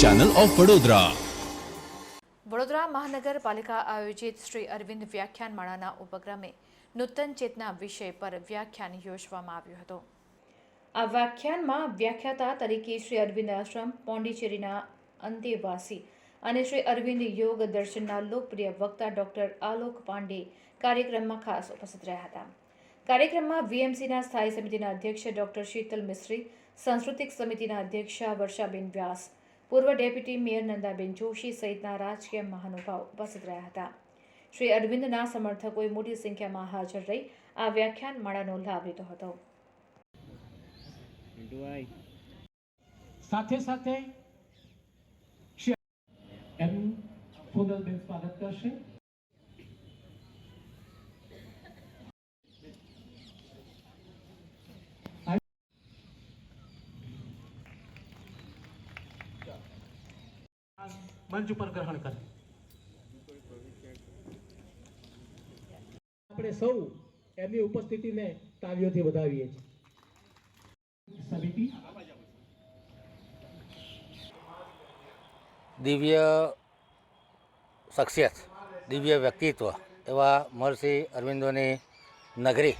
Channel of Vadodara Vadodara મહાનગરપાલિકા આયોજિત શ્રી અરવિંદ વ્યાખ્યાનમાળાના ઉપક્રમે નૂતન ચેતના વિષય પર વ્યાખ્યાન યોજવામાં આવ્યું હતું. આ વ્યાખ્યાનમાં વ્યાખ્યાતા તરીકે શ્રી અરવિંદ આશ્રમ, પોંડિચેરીના અંતેવાસી અને શ્રી અરવિંદ યોગ દર્શનના લોકપ્રિય વક્તા ડોક્ટર આલોક પાંડે કાર્યક્રમમાં ખાસ ઉપસ્થિત રહ્યા હતા. કાર્યક્રમમાં વીએમસીના સ્થાયી સમિતિના અધ્યક્ષ ડોક્ટર શીતલ મિસ્ત્રી સાંસ્કૃતિક સમિતિના અધ્યક્ષા વર્ષાબેન વ્યાસ, પૂર્વ ડેપ્યુટી મેયર નંદાબેન જોશી સહિતના રાજકીય મહાનુભાવ ઉપસ્થિત રહ્યા હતા. શ્રી અરવિંદના સમર્થકોએ મોટી સંખ્યામાં હાજર રહી આ વ્યાખ્યાન માળાનો લાભ લીધો હતો. સાથે સાથે એમ સ્વાગત કરશે. મંચ ઉપર ગ્રહણ કરે. આપણે સૌ એમની ઉપસ્થિતિને તાલીઓથી વધાવીએ છીએ. સમિતિ. દિવ્ય શખ્સિયત દિવ્ય વ્યક્તિત્વ એવા મહર્ષિ અરવિંદોની નગરી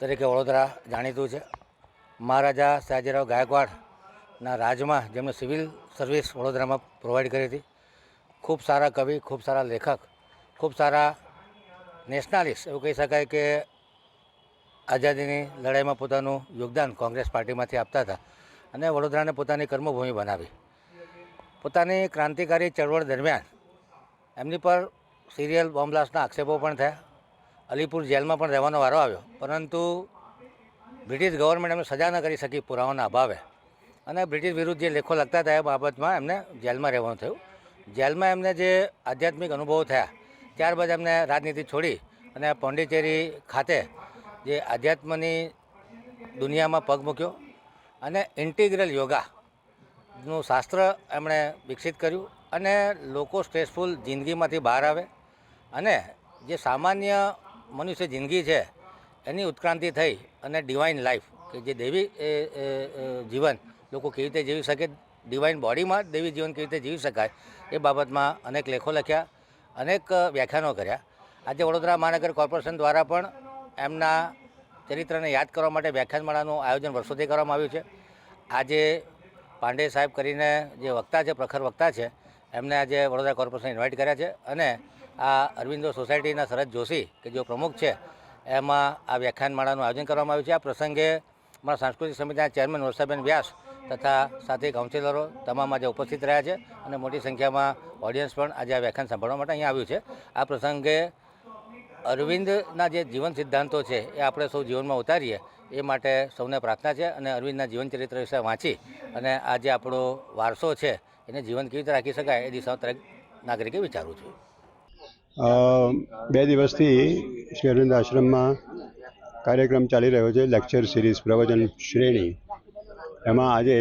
તરીકે વડોદરા જાણીતું છે. મહારાજા સયાજીરાવ ગાયકવાડના રાજમાં જેમણે સિવિલ સર્વિસ વડોદરામાં પ્રોવાઈડ કરી હતી, ખૂબ સારા કવિ, ખૂબ સારા લેખક, ખૂબ સારા નેશનાલિસ્ટ, એવું કહી શકાય કે આઝાદીની લડાઈમાં પોતાનું યોગદાન કોંગ્રેસ પાર્ટીમાંથી આપતા હતા અને વડોદરાને પોતાની કર્મભૂમિ બનાવી. પોતાની ક્રાંતિકારી ચળવળ દરમિયાન એમની પર સિરિયલ બોમ્બલાસ્ટના આક્ષેપો પણ થયા. અલીપુર જેલમાં પણ રહેવાનો વારો આવ્યો. પરંતુ બ્રિટિશ ગવર્મેન્ટ એમને સજા ન કરી શકી પુરાવાના અભાવે. અને બ્રિટિશ વિરુદ્ધ જે લેખો લખતા હતા એ બાબતમાં એમને જેલમાં રહેવાનું થયું. જેલમાં એમને જે આધ્યાત્મિક અનુભવો થયા, ત્યારબાદ એમને રાજનીતિ છોડી અને પોંડિચેરી ખાતે જે આધ્યાત્મની દુનિયામાં પગ મૂક્યો અને ઇન્ટિગ્રલ યોગાનું શાસ્ત્ર એમણે વિકસિત કર્યું અને લોકો સ્ટ્રેસફુલ જિંદગીમાંથી બહાર આવે અને જે સામાન્ય મનુષ્ય જિંદગી છે એની ઉત્ક્રાંતિ થઈ અને ડિવાઇન લાઈફ કે જે દેવી જીવન લોકો કેવી રીતે જીવી શકે? ડિવાઇન બોડીમાં દેવી જીવન કેવી રીતે જીવી શકાય? એ બાબતમાં અનેક લેખો લખ્યા, અનેક વ્યાખ્યાનો કર્યા. આજે વડોદરા મહાનગર કોર્પોરેશન દ્વારા પણ એમના ચરિત્રને યાદ કરવા માટે વ્યાખ્યાનમાળાનું આયોજન વર્ષોથી કરવામાં આવ્યું છે. આજે પાંડે સાહેબ કરીને જે વક્તા છે, પ્રખર વક્તા છે, એમને આજે વડોદરા કોર્પોરેશન ઇન્વાઇટ કર્યા છે અને આ અરવિંદો સોસાયટીના શરદ જોશી, કે જેઓ પ્રમુખ છે, એમાં આ વ્યાખ્યાનમાળાનું આયોજન કરવામાં આવ્યું છે. આ પ્રસંગે અમારા સાંસ્કૃતિક સમિતિના ચેરમેન વર્ષાબેન વ્યાસ તથા સાથે કાઉન્સિલરો તમામ આજે ઉપસ્થિત રહ્યા છે અને મોટી સંખ્યામાં ઓડિયન્સ પણ આજે આ વ્યાખ્યાન સાંભળવા માટે અહીંયા આવ્યું છે. આ પ્રસંગે અરવિંદના જે જીવન સિદ્ધાંતો છે એ આપણે સૌ જીવનમાં ઉતારીએ એ માટે સૌને પ્રાર્થના છે અને અરવિંદના જીવન ચરિત્ર વિશે વાંચી અને આ જે આપણો વારસો છે એને જીવન કેવી રીતે રાખી શકાય એ દિશામાં દરેક નાગરિકે વિચારવું જોઈએ. બે દિવસથી શ્રી અરવિંદ આશ્રમમાં કાર્યક્રમ ચાલી રહ્યો છે લેક્ચર સિરીઝ પ્રવચન શ્રેણી. એમાં આજે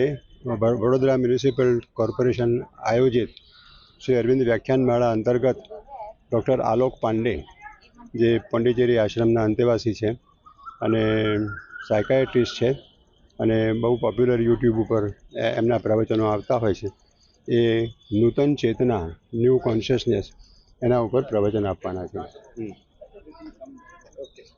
વડોદરા મ્યુનિસિપલ કોર્પોરેશન આયોજિત શ્રી અરવિંદ વ્યાખ્યાનમાળા અંતર્ગત ડૉક્ટર આલોક પાંડે, જે પોંડિચેરી આશ્રમના અંતેવાસી છે અને સાયકાયટ્રિસ્ટ છે અને બહુ પોપ્યુલર યુટ્યુબ ઉપર એમના પ્રવચનો આવતા હોય છે. એ નૂતન ચેતના, ન્યૂ કોન્શિયસનેસ એના ઉપર પ્રવચન આપવાના છે.